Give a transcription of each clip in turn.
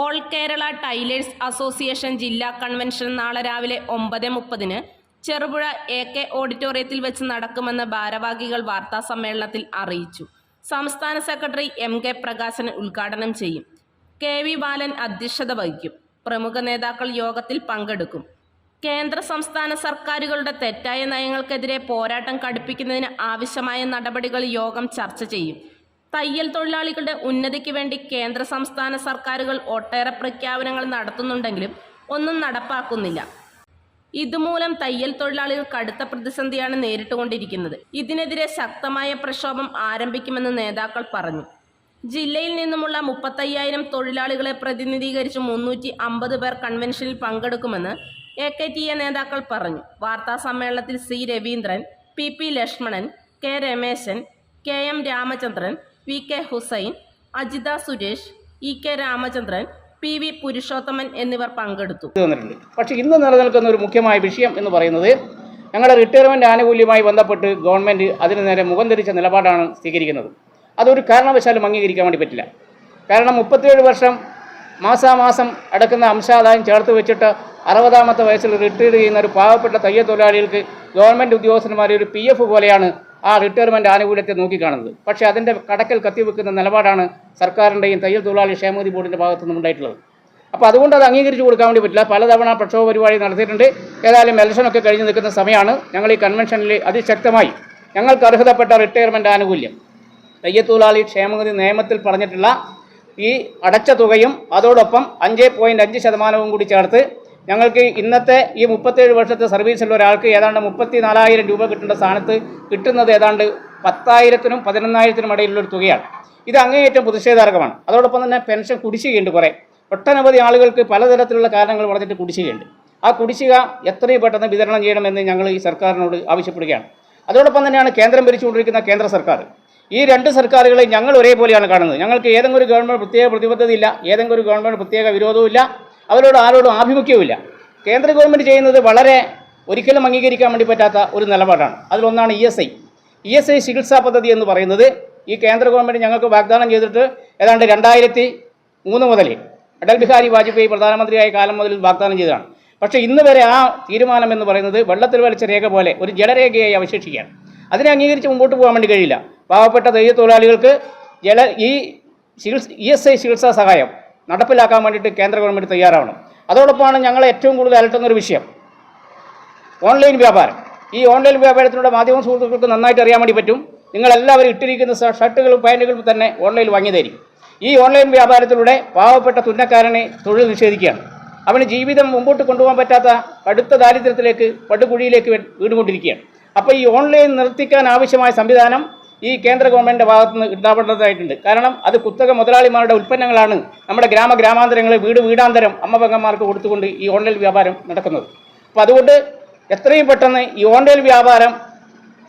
All Kerala tailors association ജില്ലാ convention നാളെ രാവിലെ ഒമ്പത് മുപ്പതിന് ചെറുപുഴ എ കെ ഓഡിറ്റോറിയത്തിൽ വെച്ച് നടക്കുമെന്ന് ഭാരവാഹികൾ വാർത്താ സമ്മേളനത്തിൽ അറിയിച്ചു. സംസ്ഥാന സെക്രട്ടറി എം കെ പ്രകാശൻ ഉദ്ഘാടനം ചെയ്യും. കെ വി ബാലൻ അധ്യക്ഷത വഹിക്കും. പ്രമുഖ നേതാക്കൾ യോഗത്തിൽ പങ്കെടുക്കും. കേന്ദ്ര സംസ്ഥാന സർക്കാരുകളുടെ തെറ്റായ നയങ്ങൾക്കെതിരെ പോരാട്ടം കടുപ്പിക്കുന്നതിന് ആവശ്യമായ നടപടികൾ യോഗം ചർച്ച ചെയ്യും. തയ്യൽ തൊഴിലാളികളുടെ ഉന്നതിക്ക് വേണ്ടി കേന്ദ്ര സംസ്ഥാന സർക്കാരുകൾ ഒട്ടേറെ പ്രഖ്യാപനങ്ങൾ നടത്തുന്നുണ്ടെങ്കിലും ഒന്നും നടപ്പാക്കുന്നില്ല. ഇതുമൂലം തയ്യൽ തൊഴിലാളികൾ കടുത്ത പ്രതിസന്ധിയാണ് നേരിട്ടുകൊണ്ടിരിക്കുന്നത്. ഇതിനെതിരെ ശക്തമായ പ്രക്ഷോഭം ആരംഭിക്കുമെന്ന് നേതാക്കൾ പറഞ്ഞു. ജില്ലയിൽ നിന്നുമുള്ള മുപ്പത്തയ്യായിരം തൊഴിലാളികളെ പ്രതിനിധീകരിച്ച് മുന്നൂറ്റി അമ്പത് പേർ കൺവെൻഷനിൽ പങ്കെടുക്കുമെന്ന് എ കെ ടി എ നേതാക്കൾ പറഞ്ഞു. വാർത്താ സമ്മേളനത്തിൽ C Raveendran P P Lakshmanan K Rameshan K M Ramachandran V K Hussain Ajitha Suresh E K Ramachandran P V Purushothaman എന്നിവർ പങ്കെടുത്തു. പക്ഷേ ഇന്ന് നിലനിൽക്കുന്ന ഒരു മുഖ്യമായ വിഷയം എന്ന് പറയുന്നത് ഞങ്ങളുടെ റിട്ടയർമെന്റ് ആനുകൂല്യമായി ബന്ധപ്പെട്ട് ഗവൺമെന്റ് അതിന് നേരെ മുഖം ധരിച്ച നിലപാടാണ് സ്വീകരിക്കുന്നത്. അതൊരു കാരണവശാലും അംഗീകരിക്കാൻ വേണ്ടി പറ്റില്ല. കാരണം മുപ്പത്തിയേഴ് വർഷം മാസാമാസം അടക്കുന്ന അംശാദായം ചേർത്ത് വെച്ചിട്ട് അറുപതാമത്തെ വയസ്സിൽ റിട്ടയർ ചെയ്യുന്ന ഒരു പാവപ്പെട്ട തയ്യൽ തൊഴിലാളികൾക്ക് ഗവൺമെന്റ് ഉദ്യോഗസ്ഥന്മാരെ ഒരു പി എഫ് പോലെയാണ് ആ റിട്ടയർമെന്റ് ആനുകൂല്യത്തെ നോക്കിക്കാണുന്നത്. പക്ഷേ അതിന്റെ കടക്കൽ കത്തിവെക്കുന്ന നിലപാടാണ് സർക്കാരിന്റെയും തയ്യൽ തൊഴിലാളി ക്ഷേമനിധി ബോർഡിന്റെ ഭാഗത്തു നിന്നും ഉണ്ടായിട്ടുള്ളത്. അപ്പോൾ അതുകൊണ്ട് അത് അംഗീകരിച്ചു കൊടുക്കാൻ വേണ്ടി പറ്റില്ല. പലതവണ പ്രക്ഷോഭ പരിപാടി നടത്തിയിട്ടുണ്ട്. ഏതായാലും ഇലക്ഷനൊക്കെ കഴിഞ്ഞ് നിൽക്കുന്ന സമയമാണ്. ഞങ്ങൾ ഈ കൺവെൻഷനിൽ അതിശക്തമായി ഞങ്ങൾക്ക് അർഹതപ്പെട്ട റിട്ടയർമെന്റ് ആനുകൂല്യം. തയ്യൽ തൊഴിലാളി ക്ഷേമനിധി നിയമത്തിൽ പറഞ്ഞിട്ടുള്ള ഈ അടച്ച തുകയും അതോടൊപ്പം അഞ്ച് പോയിന്റ് അഞ്ച് ശതമാനവും കൂടി ചേർത്ത് ഞങ്ങൾക്ക് ഇന്നത്തെ ഈ മുപ്പത്തേഴ് വർഷത്തെ സർവീസിലുള്ള ഒരാൾക്ക് ഏതാണ്ട് മുപ്പത്തി നാലായിരം രൂപ കിട്ടേണ്ട സ്ഥാനത്ത് കിട്ടുന്നത് ഏതാണ്ട് പത്തായിരത്തിനും പതിനൊന്നായിരത്തിനും ഇടയിലുള്ള ഒരു തുകയാണ്. ഇത് അങ്ങേയറ്റം പ്രതിഷേധാർഹമാണ്. അതോടൊപ്പം തന്നെ പെൻഷൻ കുടിശ്ശികയുണ്ട് കുറേ. ഒട്ടനവധി ആളുകൾക്ക് പലതരത്തിലുള്ള കാരണങ്ങൾ പറഞ്ഞിട്ട് കുടിശ്ശികയുണ്ട്. ആ കുടിശ്ശിക എത്രയും പെട്ടെന്ന് വിതരണം ചെയ്യണമെന്ന് ഞങ്ങൾ ഈ സർക്കാരിനോട് ആവശ്യപ്പെടുകയാണ്. അതോടൊപ്പം തന്നെയാണ് കേന്ദ്രം ഭരിച്ചുകൊണ്ടിരിക്കുന്ന കേന്ദ്ര സർക്കാർ. ഈ രണ്ട് സർക്കാരുകളെ ഞങ്ങൾ ഒരേപോലെയാണ് കാണുന്നത്. ഞങ്ങൾക്ക് ഏതെങ്കിലും ഒരു ഗവൺമെന്റ് പ്രത്യേക പ്രതിബദ്ധതയില്ല ഏതെങ്കിലും ഒരു ഗവൺമെന്റ് പ്രത്യേക വിരോധവുമില്ല. അവരോട് ആരോടും ആഭിമുഖ്യവുമില്ല. കേന്ദ്ര ഗവൺമെന്റ് ചെയ്യുന്നത് വളരെ ഒരിക്കലും അംഗീകരിക്കാൻ വേണ്ടി പറ്റാത്ത ഒരു നിലപാടാണ്. അതിലൊന്നാണ് E S I. E S I ചികിത്സാ പദ്ധതി എന്ന് പറയുന്നത് ഈ കേന്ദ്ര ഗവൺമെന്റ് ഞങ്ങൾക്ക് വാഗ്ദാനം ചെയ്തിട്ട് ഏതാണ്ട് രണ്ടായിരത്തി മൂന്ന് മുതൽ അടൽ ബിഹാരി വാജ്പേയി പ്രധാനമന്ത്രിയായ കാലം മുതൽ വാഗ്ദാനം ചെയ്തതാണ്. പക്ഷേ ഇന്ന് വരെ ആ തീരുമാനം എന്ന് പറയുന്നത് വെള്ളത്തിൽ വലിച്ച രേഖ പോലെ ഒരു ജലരേഖയായി അവശേഷിക്കുകയാണ്. അതിനെ അംഗീകരിച്ച് മുമ്പോട്ട് പോകാൻ വേണ്ടി കഴിയില്ല. പാവപ്പെട്ട തൊഴിലാളികൾക്ക് ജല ഈ ചികിത്സ ഇ എസ് ഐ ചികിത്സാ സഹായം നടപ്പിലാക്കാൻ വേണ്ടിയിട്ട് കേന്ദ്ര ഗവൺമെന്റ് തയ്യാറാവണം. അതോടൊപ്പമാണ് ഞങ്ങളെ ഏറ്റവും കൂടുതൽ അലട്ടുന്ന ഒരു വിഷയം. ഓൺലൈൻ വ്യാപാരം. ഈ ഓൺലൈൻ വ്യാപാരത്തിലൂടെ മാധ്യമ സുഹൃത്തുക്കൾക്ക് നന്നായിട്ട് അറിയാൻ വേണ്ടി പറ്റും. നിങ്ങളെല്ലാവരും ഇട്ടിരിക്കുന്ന ഷർട്ടുകളും പാന്റുകളും തന്നെ ഓൺലൈനിൽ വാങ്ങിയതായിരിക്കും. ഈ ഓൺലൈൻ വ്യാപാരത്തിലൂടെ പാവപ്പെട്ട തുന്നക്കാരനെ തൊഴിൽ നിഷേധിക്കുകയാണ്. അവന് ജീവിതം മുമ്പോട്ട് കൊണ്ടുപോകാൻ പറ്റാത്ത കടുത്ത ദാരിദ്ര്യത്തിലേക്ക് പടുകുഴിയിലേക്ക് വീണുകൊണ്ടിരിക്കുകയാണ്. അപ്പോൾ ഈ ഓൺലൈൻ നിർത്തിക്കാൻ ആവശ്യമായ സംവിധാനം ഈ കേന്ദ്ര ഗവൺമെന്റിന്റെ ഭാഗത്ത് നിന്ന് ഉണ്ടാവേണ്ടതായിട്ടുണ്ട്. കാരണം അത് കുത്തക മുതലാളിമാരുടെ ഉൽപ്പന്നങ്ങളാണ് നമ്മുടെ ഗ്രാമ ഗ്രാമാന്തരങ്ങളിൽ വീട് വീടാന്തരം അമ്മപങ്കന്മാർക്ക് കൊടുത്തുകൊണ്ട് ഈ ഓൺലൈൻ വ്യാപാരം നടക്കുന്നത്. അപ്പോൾ അതുകൊണ്ട് എത്രയും പെട്ടെന്ന് ഈ ഓൺലൈൻ വ്യാപാരം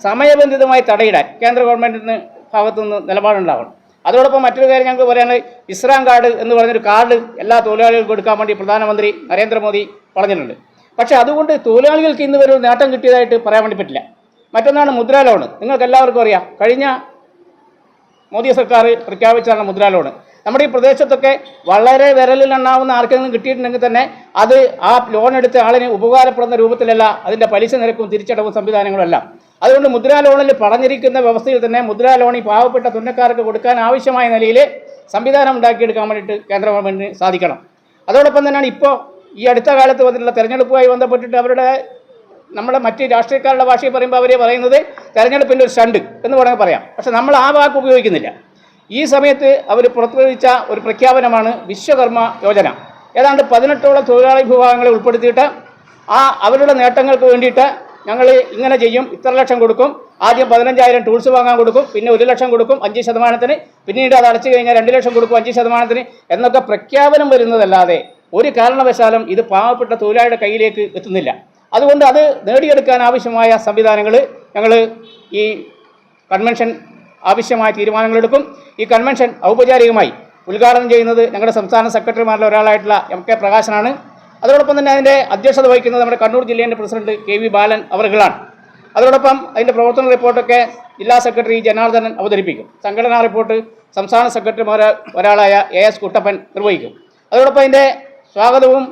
സമയബന്ധിതമായി തടയിടാൻ കേന്ദ്ര ഗവൺമെന്റിന് ഭാഗത്തു നിന്ന് നിലപാടുണ്ടാവണം. അതോടൊപ്പം മറ്റൊരു കാര്യം ഞങ്ങൾക്ക് പറയാനുള്ളത് ഇസ്രാം കാർഡ് എന്ന് പറഞ്ഞൊരു കാർഡ് എല്ലാ തൊഴിലാളികൾക്കും കൊടുക്കാൻ വേണ്ടി പ്രധാനമന്ത്രി നരേന്ദ്രമോദി പറഞ്ഞിട്ടുണ്ട്. പക്ഷേ അതുകൊണ്ട് തൊഴിലാളികൾക്ക് ഇന്ന് ഒരു നേട്ടം കിട്ടിയതായിട്ട് പറയാൻ വേണ്ടി പറ്റില്ല. മറ്റൊന്നാണ് മുദ്രാ ലോണ് നിങ്ങൾക്ക് എല്ലാവർക്കും അറിയാം. കഴിഞ്ഞ മോദി സർക്കാർ പ്രഖ്യാപിച്ചതാണ് മുദ്രാ ലോണ് നമ്മുടെ ഈ പ്രദേശത്തൊക്കെ വളരെ വിരലിൽ എണ്ണാവുന്ന ആർക്കെങ്കിലും കിട്ടിയിട്ടുണ്ടെങ്കിൽ തന്നെ അത് ആ ലോൺ എടുത്ത ആളിന് ഉപകാരപ്പെടുന്ന രൂപത്തിലല്ല അതിന്റെ പലിശ നിരക്കും തിരിച്ചടവും സംവിധാനങ്ങളും എല്ലാം. അതുകൊണ്ട് മുദ്രാ ലോണിൽ പറഞ്ഞിരിക്കുന്ന വ്യവസ്ഥയിൽ തന്നെ മുദ്രാ ലോൺ ഈ പാവപ്പെട്ട തുന്നക്കാർക്ക് കൊടുക്കാൻ ആവശ്യമായ നിലയിൽ സംവിധാനം ഉണ്ടാക്കിയെടുക്കാൻ വേണ്ടിയിട്ട് കേന്ദ്ര ഗവൺമെന്റിന് സാധിക്കണം. അതോടൊപ്പം തന്നെയാണ് ഇപ്പോൾ ഈ അടുത്ത കാലത്ത് വന്നിട്ടുള്ള തെരഞ്ഞെടുപ്പുമായി ബന്ധപ്പെട്ടിട്ട് അവരുടെ നമ്മുടെ മറ്റ് രാഷ്ട്രീയക്കാരുടെ ഭാഷയിൽ പറയുമ്പോൾ അവരെ പറയുന്നത് തെരഞ്ഞെടുപ്പിന്റെ ഒരു സ്റ്റണ്ട് എന്ന് വേണമെങ്കിൽ പറയാം. പക്ഷെ നമ്മൾ ആ വാക്ക് ഉപയോഗിക്കുന്നില്ല. ഈ സമയത്ത് അവർ പുറപ്പെടുവിച്ച ഒരു പ്രഖ്യാപനമാണ് വിശ്വകർമ്മ യോജന. ഏതാണ്ട് പതിനെട്ടോളം തൊഴിലാളി വിഭാഗങ്ങളെ ഉൾപ്പെടുത്തിയിട്ട് ആ അവരുടെ നേട്ടങ്ങൾക്ക് വേണ്ടിയിട്ട് ഞങ്ങൾ ഇങ്ങനെ ചെയ്യും. ഇത്ര ലക്ഷം കൊടുക്കും. ആദ്യം പതിനഞ്ചായിരം ടൂൾസ് വാങ്ങാൻ കൊടുക്കും. പിന്നെ ഒരു ലക്ഷം കൊടുക്കും. അഞ്ച് ശതമാനത്തിന് പിന്നീട് അത് അടച്ചു കഴിഞ്ഞാൽ രണ്ട് ലക്ഷം കൊടുക്കും. അഞ്ച് ശതമാനത്തിന് എന്നൊക്കെ പ്രഖ്യാപനം വരുന്നതല്ലാതെ ഒരു കാരണവശാലും ഇത് പാവപ്പെട്ട തൊഴിലാളിയുടെ കയ്യിലേക്ക് എത്തുന്നില്ല. അതുകൊണ്ട് അത് നേടിയെടുക്കാൻ ആവശ്യമായ സംവിധാനങ്ങൾ ഞങ്ങൾ ഈ കൺവെൻഷൻ ആവശ്യമായ തീരുമാനങ്ങളെടുക്കും. ഈ കൺവെൻഷൻ ഔപചാരികമായി ഉദ്ഘാടനം ചെയ്യുന്നത് ഞങ്ങളുടെ സംസ്ഥാന സെക്രട്ടറിമാരിൽ ഒരാളായിട്ടുള്ള എം കെ പ്രകാശനാണ്. അതോടൊപ്പം തന്നെ അതിന്റെ അധ്യക്ഷത വഹിക്കുന്നത് നമ്മുടെ കണ്ണൂർ ജില്ലേന്റെ പ്രസിഡന്റ് കെ വി ബാലൻ അവർകളാണ്. അതോടൊപ്പം അതിന്റെ പ്രവർത്തന റിപ്പോർട്ടൊക്കെ ജില്ലാ സെക്രട്ടറി ജനാർദ്ദനൻ അവതരിപ്പിക്കും. സംഘടനാ റിപ്പോർട്ട് സംസ്ഥാന സെക്രട്ടറിമാർ ഒരാളായ എ എസ് കുട്ടപ്പൻ നിർവഹിക്കും. അതോടൊപ്പം അതിന്റെ സ്വാഗതവും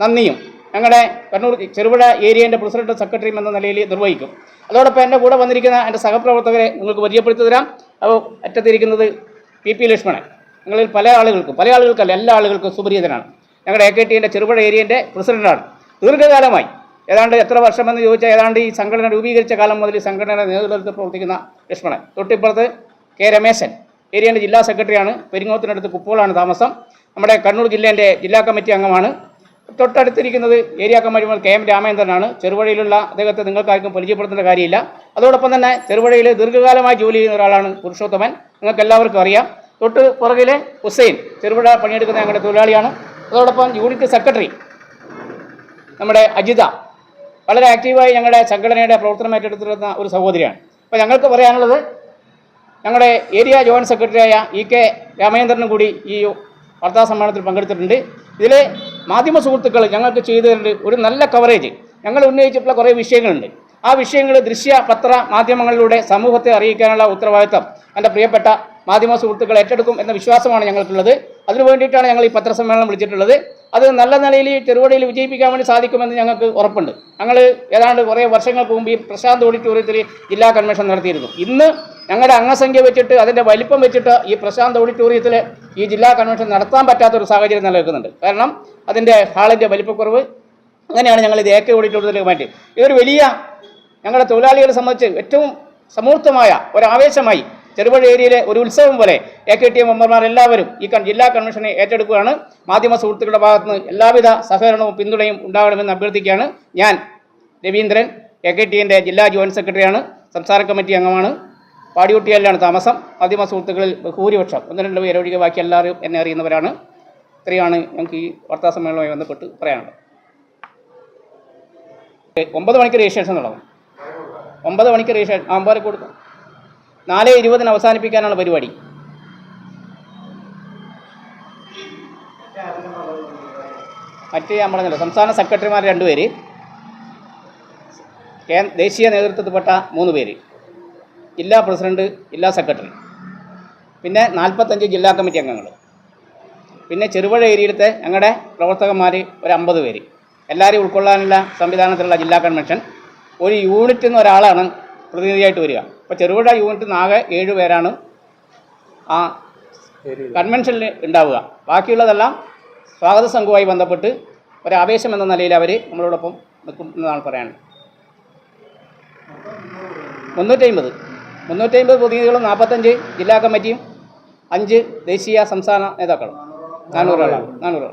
നന്ദിയും ഞങ്ങളുടെ കണ്ണൂർ ചെറുപുഴ ഏരിയേന്റെ പ്രസിഡന്റ് സെക്രട്ടറിയും എന്ന നിലയിൽ നിർവഹിക്കും. അതോടൊപ്പം എന്റെ കൂടെ വന്നിരിക്കുന്ന എന്റെ സഹപ്രവർത്തകരെ നിങ്ങൾക്ക് പരിചയപ്പെടുത്തി തരാം. അപ്പോൾ അറ്റത്തിരിക്കുന്നത് പി പി ലക്ഷ്മണൻ. നിങ്ങളിൽ പല ആളുകൾക്കും പല ആളുകൾക്കല്ല എല്ലാ ആളുകൾക്കും സുപരിചിതനാണ്. ഞങ്ങളുടെ എ കെ ടിന്റെ ചെറുപുഴ ഏരിയന്റെ പ്രസിഡന്റാണ്. ദീർഘകാലമായി ഏതാണ്ട് എത്ര വർഷമെന്ന് ചോദിച്ചാൽ ഏതാണ്ട് ഈ സംഘടന രൂപീകരിച്ച കാലം മുതൽ ഈ സംഘടനയുടെ നേതൃത്വത്തിൽ പ്രവർത്തിക്കുന്ന ലക്ഷ്മണൻ. തൊട്ടിപ്പുറത്ത് കെ രമേശൻ ഏരിയന്റെ ജില്ലാ സെക്രട്ടറിയാണ്. പെരിങ്ങോത്തിനടുത്ത് കുപ്പോളാണ് താമസം. നമ്മുടെ കണ്ണൂർ ജില്ലേന്റെ ജില്ലാ കമ്മിറ്റി അംഗമാണ്. തൊട്ടടുത്തിരിക്കുന്നത് ഏരിയ കമ്മിറ്റി കെ എം രാമേന്ദ്രനാണ് ചെറുപുഴയിലുള്ള അദ്ദേഹത്തെ നിങ്ങൾക്കാർക്കും പരിചയപ്പെടുത്തേണ്ട കാര്യമില്ല. അതോടൊപ്പം തന്നെ ചെറുപുഴയിൽ ദീർഘകാലമായി ജോലി ചെയ്യുന്ന ഒരാളാണ് പുരുഷോത്തമൻ. നിങ്ങൾക്ക് എല്ലാവർക്കും അറിയാം. തൊട്ട് പുറകിലെ ഹുസൈൻ ചെറുപുഴ പണിയെടുക്കുന്ന ഞങ്ങളുടെ തൊഴിലാളിയാണ്. അതോടൊപ്പം യൂണിറ്റ് സെക്രട്ടറി നമ്മുടെ അജിത വളരെ ആക്റ്റീവായി ഞങ്ങളുടെ സംഘടനയുടെ പ്രവർത്തനം ഏറ്റെടുത്തിരുന്ന ഒരു സഹോദരിയാണ്. അപ്പോൾ ഞങ്ങൾക്ക് പറയാനുള്ളത് ഞങ്ങളുടെ ഏരിയ ജോയിന്റ് സെക്രട്ടറിയായ ഇ കെ രാമേന്ദ്രനും കൂടി ഈ വാർത്താ സമ്മേളനത്തിൽ പങ്കെടുത്തിട്ടുണ്ട്. ഇതിൽ മാധ്യമ സുഹൃത്തുക്കൾ ഞങ്ങൾക്ക് ചെയ്തു തരേണ്ട ഒരു നല്ല കവറേജ് ഞങ്ങൾ ഉന്നയിച്ചിട്ടുള്ള കുറേ വിഷയങ്ങളുണ്ട്. ആ വിഷയങ്ങൾ ദൃശ്യ പത്ര മാധ്യമങ്ങളിലൂടെ സമൂഹത്തെ അറിയിക്കാനുള്ള ഉത്തരവാദിത്തം എന്റെ പ്രിയപ്പെട്ട മാധ്യമ സുഹൃത്തുക്കൾ ഏറ്റെടുക്കും എന്ന വിശ്വാസമാണ് ഞങ്ങൾക്കുള്ളത്. അതിനു വേണ്ടിയിട്ടാണ് ഞങ്ങൾ ഈ പത്രസമ്മേളനം വിളിച്ചിട്ടുള്ളത്. അത് നല്ല നിലയിൽ ഈ ചെറുപടിയിൽ വിജയിപ്പിക്കാൻ വേണ്ടി സാധിക്കുമെന്ന് ഞങ്ങൾക്ക് ഉറപ്പുണ്ട്. ഞങ്ങൾ ഏതാണ്ട് കുറേ വർഷങ്ങൾക്ക് മുമ്പ് ഈ പ്രശാന്ത് ഓഡിറ്റോറിയത്തിൽ ജില്ലാ കൺവെൻഷൻ നടത്തിയിരുന്നു. ഇന്ന് ഞങ്ങളുടെ അംഗസംഖ്യ വെച്ചിട്ട് അതിന്റെ വലിപ്പം വെച്ചിട്ട് ഈ പ്രശാന്ത് ഓഡിറ്റോറിയത്തിൽ ഈ ജില്ലാ കൺവെൻഷൻ നടത്താൻ പറ്റാത്തൊരു സാഹചര്യം നിലനിൽക്കുന്നുണ്ട്. കാരണം അതിന്റെ ഹാളിന്റെ വലിപ്പക്കുറവ് അങ്ങനെയാണ് ഞങ്ങൾ ഇത് എ കെ ഓഡിറ്റോറിയത്തിലേക്ക് മാറ്റി. ഇതൊരു വലിയ ഞങ്ങളുടെ തൊഴിലാളികളെ സംബന്ധിച്ച് ഏറ്റവും സമൂർത്തമായ ഒരാവേശമായി ചെറുപുഴ ഏരിയയിലെ ഒരു ഉത്സവം പോലെ എ കെ ടി എം മെമ്പർമാർ എല്ലാവരും ഈ ജില്ലാ കൺവെൻഷനെ ഏറ്റെടുക്കുകയാണ്. മാധ്യമ സുഹൃത്തുക്കളുടെ ഭാഗത്ത് നിന്ന് എല്ലാവിധ സഹകരണവും പിന്തുണയും ഉണ്ടാകണമെന്ന് അഭ്യർത്ഥിക്കുകയാണ് ഞാൻ രവീന്ദ്രൻ എ കെ ടി എന്റെ ജില്ലാ ജോയിന്റ് സെക്രട്ടറിയാണ് സംസ്ഥാന കമ്മിറ്റി അംഗമാണ്. പാടിയൊട്ടിയല്ലാണ് താമസം. മാധ്യമ സുഹൃത്തുക്കളിൽ ഭൂരിപക്ഷം ഒന്ന് രണ്ട് ഒഴികെ ബാക്കി എല്ലാവരും എന്നെ അറിയുന്നവരാണ്. ഇത്രയാണ് ഞങ്ങൾക്ക് ഈ വാർത്താ സമ്മേളനവുമായി ബന്ധപ്പെട്ട് പറയാനുള്ളത്. ഒമ്പത് മണിക്ക് രജിസ്ട്രേഷൻ തുടങ്ങും ഒമ്പത് മണിക്ക് രജിസ്ട്രേഷൻ ആമ്പാരെ കൊടുക്കും. നാല് ഇരുപതിന് അവസാനിപ്പിക്കാനാണ് പരിപാടി. മറ്റേ ഞാൻ പറഞ്ഞല്ലോ സംസ്ഥാന സെക്രട്ടറിമാർ രണ്ടുപേര്. ദേശീയ നേതൃത്വത്തിൽപ്പെട്ട മൂന്ന് പേര്. ജില്ലാ പ്രസിഡന്റ് ജില്ലാ സെക്രട്ടറി. പിന്നെ നാൽപ്പത്തഞ്ച് ജില്ലാ കമ്മിറ്റി അംഗങ്ങൾ. പിന്നെ ചെറുപുഴ ഏരിയയിലത്തെ ഞങ്ങളുടെ പ്രവർത്തകന്മാർ ഒരു അമ്പത് പേര്. എല്ലാവരെയും ഉൾക്കൊള്ളാനുള്ള സംവിധാനത്തിലുള്ള ജില്ലാ കൺവെൻഷൻ. ഒരു യൂണിറ്റിൽ നിന്ന് ഒരാളാണ് പ്രതിനിധിയായിട്ട് വരിക. അപ്പോൾ ചെറുപുഴ യൂണിറ്റിൽ നിന്ന് ആകെ ഏഴ് പേരാണ് ആ കൺവെൻഷനിൽ ഉണ്ടാവുക. ബാക്കിയുള്ളതെല്ലാം സ്വാഗത സംഘവുമായി ബന്ധപ്പെട്ട് ഒരാവേശം എന്ന നിലയിൽ അവർ നമ്മളോടൊപ്പം നിൽക്കുന്നതാണ് പറയാൻ മുന്നൂറ്റി മുന്നൂറ്റമ്പത്. മുന്നൂറ്റമ്പത് പ്രതിനിധികളും നാൽപ്പത്തഞ്ച് ജില്ലാ കമ്മിറ്റിയും അഞ്ച് ദേശീയ സംസ്ഥാന നേതാക്കളും. നാനൂറാളാണ് നാനൂറാൾ